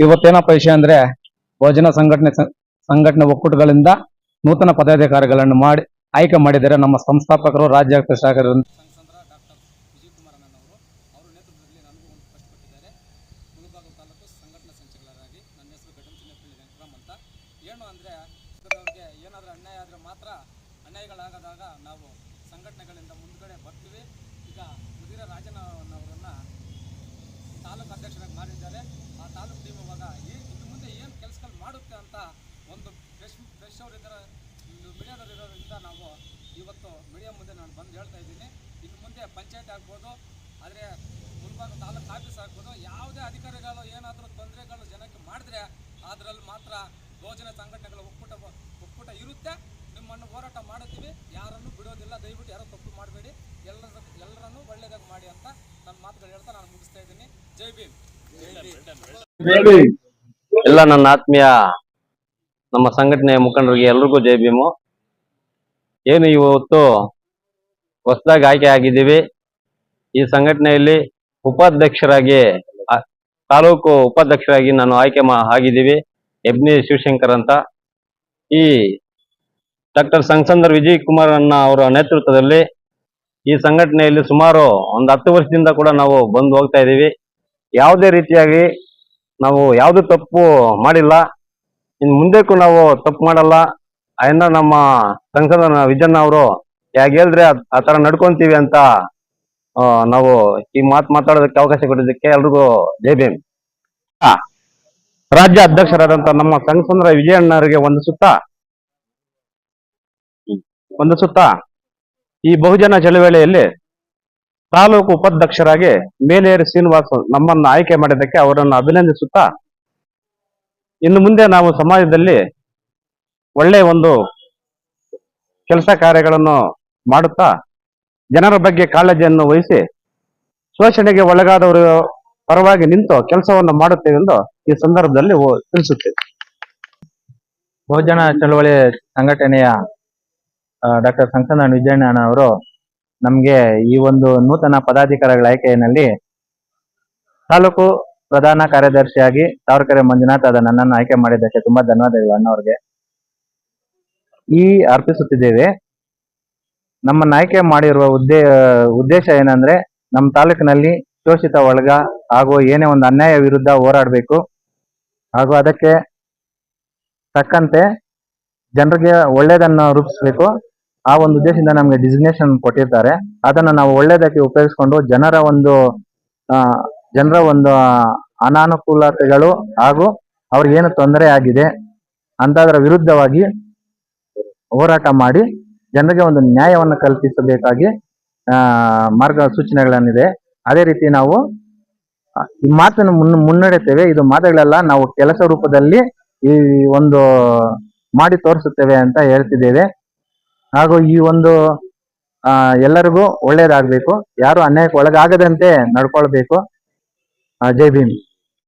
ಇವತ್ತೇನಪ್ಪ ವಿಷಯ ಅಂದ್ರೆ ಭೋಜನ ಸಂಘಟನೆ ಸಂಘಟನೆ ಒಕ್ಕೂಟಗಳಿಂದ ನೂತನ ಪದಾಧಿಕಾರಿಗಳನ್ನು ಮಾಡಿ ಆಯ್ಕೆ ಮಾಡಿದರೆ ನಮ್ಮ ಸಂಸ್ಥಾಪಕರು ರಾಜ್ಯ ಡಾಕ್ಟರ್ ವಿಜಯಕುಮಾರನವರು ಅವರ ನೇತೃತ್ವದಲ್ಲಿ ನನಗೂ ಒಂದು ಪೋಸ್ಟ್ ಕೊಟ್ಟಿದ್ದಾರೆ ಮುಳುಬಾಗಿಲು ತಾಲೂಕು ಸಂಚಾಲಕರಾಗಿ ನನ್ನ ಹೆಸರು ಗಡಂಚಿನಪಳ್ಳಿ ವೆಂಕಟರಾಮ್ ಅಂತ ಏನು ಅಂದರೆ ಅವ್ರಿಗೆ ಏನಾದರೂ ಅನ್ಯಾಯ ಆದರೆ ಮಾತ್ರ ಅನ್ಯಾಯಗಳಾಗದಾಗ ನಾವು ಸಂಘಟನೆಗಳಿಂದ ಮುಂದ್ಗಡೆ ಬರ್ತೀವಿ. ಈಗ ಮುದಿರ ರಾಜನವರನ್ನ ತಾಲೂಕು ಅಧ್ಯಕ್ಷರಾಗಿ ಮಾಡಿದ್ದಾರೆ ಆ ತಾಲೂಕು ಟೀಮ್ ಇವಾಗ ಈ ಇನ್ನು ಮುಂದೆ ಏನು ಕೆಲಸಗಳು ಮಾಡುತ್ತೆ ಅಂತ ಒಂದು ಫ್ರೆಶ್ ಫ್ರೆಶ್ ಅವ್ರು ಇದ್ದಾರೆ ಮೀಡಿಯಾದವ್ರು ಇರೋದ್ರಿಂದ ನಾವು ಇವತ್ತು ಮೀಡಿಯಾ ಬಂದು ಹೇಳ್ತಾ ಇದ್ದೀನಿ. ಇನ್ನು ಮುಂದೆ ಪಂಚಾಯತ್ ಆಗ್ಬೋದು, ಆದರೆ ಮುಲ್ಬಾಗ ತಾಲೂಕು ಆಫೀಸ್ ಆಗ್ಬೋದು, ಯಾವುದೇ ಅಧಿಕಾರಿಗಳು ಏನಾದರೂ ತೊಂದರೆಗಳು ಜನಕ್ಕೆ ಮಾಡಿದ್ರೆ ಅದರಲ್ಲಿ ಮಾತ್ರ ಯೋಜನೆ ಸಂಘಟನೆಗಳ ಒಕ್ಕೂಟ ಒಕ್ಕೂಟ ಇರುತ್ತೆ. ನಿಮ್ಮನ್ನು ಹೋರಾಟ ಮಾಡುತ್ತೀವಿ. ಯಾರನ್ನು ಬಿಡೋದಿಲ್ಲ. ದಯವಿಟ್ಟು ಯಾರೋ ತಪ್ಪು ಮಾಡಬೇಡಿ. ಎಲ್ಲರ, ಎಲ್ಲರನ್ನು ಒಳ್ಳೆಯದಾಗಿ ಮಾಡಿ ಅಂತ ನನ್ನ ಮಾತುಗಳು ಹೇಳ್ತಾ ನಾನು ಮುಗಿಸ್ತಾ ಇದ್ದೀನಿ. ಜೈ ಭೀಮ್. ಎಲ್ಲ ನನ್ನ ಆತ್ಮೀಯ, ನಮ್ಮ ಸಂಘಟನೆಯ ಮುಖಂಡರಿಗೆ ಎಲ್ರಿಗೂ ಜೈ ಭೀಮು. ಏನು ಇವತ್ತು ಹೊಸದಾಗಿ ಆಯ್ಕೆ ಆಗಿದ್ದೀವಿ. ಈ ಸಂಘಟನೆಯಲ್ಲಿ ಉಪಾಧ್ಯಕ್ಷರಾಗಿ ತಾಲೂಕು ಉಪಾಧ್ಯಕ್ಷರಾಗಿ ನಾನು ಆಯ್ಕೆ ಮಾ, ಆಗಿದ್ದೀವಿ. ಎಬ್ನಿ ಶಿವಶಂಕರ್ ಅಂತ. ಈ ಡಾಕ್ಟರ್ ಸಂಗಸಂದರ್ ವಿಜಯ್ ಕುಮಾರ್ ಅನ್ನ ಅವರ ನೇತೃತ್ವದಲ್ಲಿ ಈ ಸಂಘಟನೆಯಲ್ಲಿ ಸುಮಾರು ಒಂದು ಹತ್ತು ವರ್ಷದಿಂದ ಕೂಡ ನಾವು ಬಂದು ಹೋಗ್ತಾ ಇದ್ದೀವಿ. ಯಾವುದೇ ರೀತಿಯಾಗಿ ನಾವು ಯಾವುದು ತಪ್ಪು ಮಾಡಿಲ್ಲ. ಇನ್ನು ಮುಂದಕ್ಕೂ ನಾವು ತಪ್ಪು ಮಾಡಲ್ಲ. ಅಯ್ಯನ್ನ ನಮ್ಮ ಸಂಸದ ವಿಜಯಣ್ಣ ಅವರು ಯಾಕೆ ಹೇಳಿದ್ರೆ ಆ- ತರ ನಡ್ಕೊಂತೀವಿ ಅಂತ ನಾವು ಈ ಮಾತು ಮಾತಾಡೋದಕ್ಕೆ ಅವಕಾಶ ಕೊಟ್ಟಿದ್ದಕ್ಕೆ ಎಲ್ರಿಗೂ ಜೈ ಭೀಮ್. ರಾಜ್ಯ ಅಧ್ಯಕ್ಷರಾದಂತ ನಮ್ಮ ಸಂಗಸಂದ್ರ ವಿಜಯಣ್ಣರಿಗೆ ಒಂದು ಸುತ್ತ. ಒಂದು ಸುತ್ತ. ಈ ಬಹುಜನ ಚಳವಳಿಯಲ್ಲಿ ತಾಲೂಕು ಉಪಾಧ್ಯಕ್ಷರಾಗಿ ಮೇಲೇರಿ ಶ್ರೀನಿವಾಸ್ ನಮ್ಮನ್ನು ಆಯ್ಕೆ ಮಾಡಿದ್ದಕ್ಕೆ ಅವರನ್ನು ಅಭಿನಂದಿಸುತ್ತಾ, ಇನ್ನು ಮುಂದೆ ನಾವು ಸಮಾಜದಲ್ಲಿ ಒಳ್ಳೆಯ ಒಂದು ಕೆಲಸ ಕಾರ್ಯಗಳನ್ನು ಮಾಡುತ್ತಾ? ಜನರ ಬಗ್ಗೆ ಕಾಳಜಿಯನ್ನು ವಹಿಸಿ ಶೋಷಣೆಗೆ ಒಳಗಾದವರು ಪರವಾಗಿ ನಿಂತು ಕೆಲಸವನ್ನು ಮಾಡುತ್ತೇವೆ ಎಂದು ಈ ಸಂದರ್ಭದಲ್ಲಿ ತಿಳಿಸುತ್ತೇವೆ. ಬಹುಜನ ಚಳವಳಿ ಸಂಘಟನೆಯ ಡಾಕ್ಟರ್ ಸಂಕನ ವಿಜಯಣ್ಣ ಅವರು ನಮಗೆ ಈ ಒಂದು ನೂತನ ಪದಾಧಿಕಾರಿಗಳ ಆಯ್ಕೆಯಲ್ಲಿ ತಾಲೂಕು ಪ್ರಧಾನ ಕಾರ್ಯದರ್ಶಿಯಾಗಿ ತಾವರೆಕೆರೆ ಮಂಜುನಾಥ್ ಅದ ನನ್ನನ್ನು ಆಯ್ಕೆ ಮಾಡಿದ್ದಕ್ಕೆ ತುಂಬಾ ಧನ್ಯವಾದಗಳು ಅಣ್ಣವ್ರಿಗೆ. ಈ ಅರ್ಪಿಸುತ್ತಿದ್ದೇವೆ. ನಮ್ಮನ್ನ ಆಯ್ಕೆ ಮಾಡಿರುವ ಉದ್ದೇ, ಉದ್ದೇಶ ಏನಂದ್ರೆ ನಮ್ಮ ತಾಲೂಕಿನಲ್ಲಿ ಶೋಷಿತ ವರ್ಗ ಹಾಗೂ ಏನೇ ಒಂದು ಅನ್ಯಾಯ ವಿರುದ್ಧ ಹೋರಾಡಬೇಕು. ಹಾಗೂ ಅದಕ್ಕೆ ತಕ್ಕಂತೆ ಜನರಿಗೆ ಒಳ್ಳೇದನ್ನ ರೂಪಿಸಬೇಕು. ಆ ಒಂದು ಉದ್ದೇಶದಿಂದ ನಮಗೆ ಡಿಸಿಗ್ನೇಷನ್ ಕೊಟ್ಟಿರ್ತಾರೆ. ಅದನ್ನ ನಾವು ಒಳ್ಳೇದಕ್ಕೆ ಉಪಯೋಗಿಸ್ಕೊಂಡು ಜನರ ಒಂದು ಜನರ ಒಂದು ಅನಾನುಕೂಲತೆಗಳು ಹಾಗೂ ಅವ್ರಿಗೇನು ತೊಂದರೆ ಆಗಿದೆ ಅಂತದ್ರ ವಿರುದ್ಧವಾಗಿ ಹೋರಾಟ ಮಾಡಿ ಜನರಿಗೆ ಒಂದು ನ್ಯಾಯವನ್ನು ಕಲ್ಪಿಸಬೇಕಾಗಿ, ಆ ಮಾರ್ಗ ಸೂಚನೆಗಳನ್ನಿದೆ ಅದೇ ರೀತಿ ನಾವು ಈ ಮಾತನ್ನು ಮುನ್, ಮುನ್ನಡೆತೇವೆ. ಇದು ಮಾತುಗಳೆಲ್ಲ, ನಾವು ಕೆಲಸ ರೂಪದಲ್ಲಿ ಈ ಒಂದು ಮಾಡಿ ತೋರಿಸುತ್ತೇವೆ ಅಂತ ಹೇಳ್ತಿದ್ದೇವೆ. ಹಾಗೂ ಈ ಒಂದು ಎಲ್ಲರಿಗೂ ಒಳ್ಳೆಯದಾಗಬೇಕು. ಯಾರು ಅನ್ಯಾಯಕ್ಕೆ ಒಳಗಾಗದಂತೆ ನಡ್ಕೊಳ್ಬೇಕು. ಜೈ ಭೀಮ್.